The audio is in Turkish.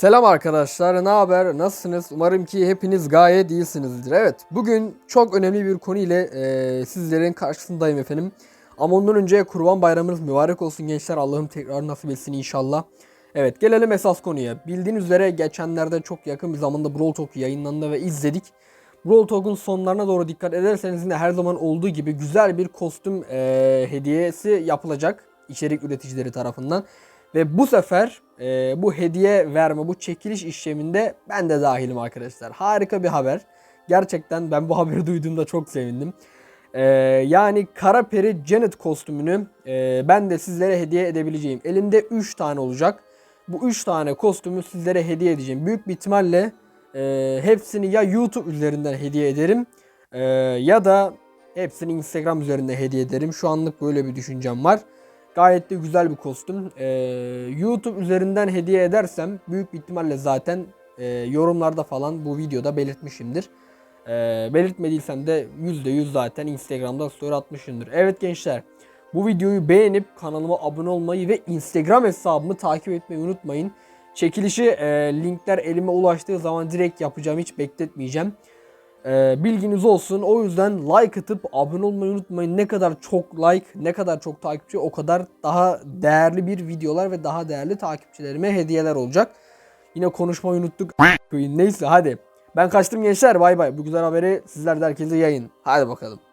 Selam arkadaşlar, ne haber? Nasılsınız? Umarım ki hepiniz gayet iyisinizdir. Evet, bugün çok önemli bir konu ile e, sizlerin karşısındayım efendim. Ama ondan önce Kurban Bayramınız mübarek olsun gençler. Allah'ım tekrar nasip etsin inşallah. Evet, gelelim esas konuya. Bildiğiniz üzere geçenlerde çok yakın bir zamanda Brawl Talk yayınlandı ve izledik. Brawl Talk'un sonlarına doğru dikkat ederseniz yine her zaman olduğu gibi güzel bir kostüm e, hediyesi yapılacak içerik üreticileri tarafından. Ve bu sefer e, bu hediye verme, bu çekiliş işleminde ben de dahilim arkadaşlar. Harika bir haber. Gerçekten ben bu haberi duyduğumda çok sevindim. E, yani Kara Peri Janet kostümünü e, ben de sizlere hediye edebileceğim. Elimde 3 tane olacak. Bu 3 tane kostümü sizlere hediye edeceğim. Büyük bir ihtimalle e, hepsini ya YouTube üzerinden hediye ederim e, ya da hepsini Instagram üzerinden hediye ederim. Şu anlık böyle bir düşüncem var. Gayet de güzel bir kostüm. Ee, YouTube üzerinden hediye edersem büyük bir ihtimalle zaten e, yorumlarda falan bu videoda belirtmişimdir. Ee, belirtmediysem de %100 zaten Instagram'da story atmışımdır. Evet gençler bu videoyu beğenip kanalıma abone olmayı ve Instagram hesabımı takip etmeyi unutmayın. Çekilişi e, linkler elime ulaştığı zaman direkt yapacağım hiç bekletmeyeceğim. Ee, bilginiz olsun. O yüzden like atıp abone olmayı unutmayın. Ne kadar çok like, ne kadar çok takipçi o kadar daha değerli bir videolar ve daha değerli takipçilerime hediyeler olacak. Yine konuşmayı unuttuk. Neyse hadi. Ben kaçtım gençler. Bay bay. Bu güzel haberi sizler de herkese yayın. Hadi bakalım.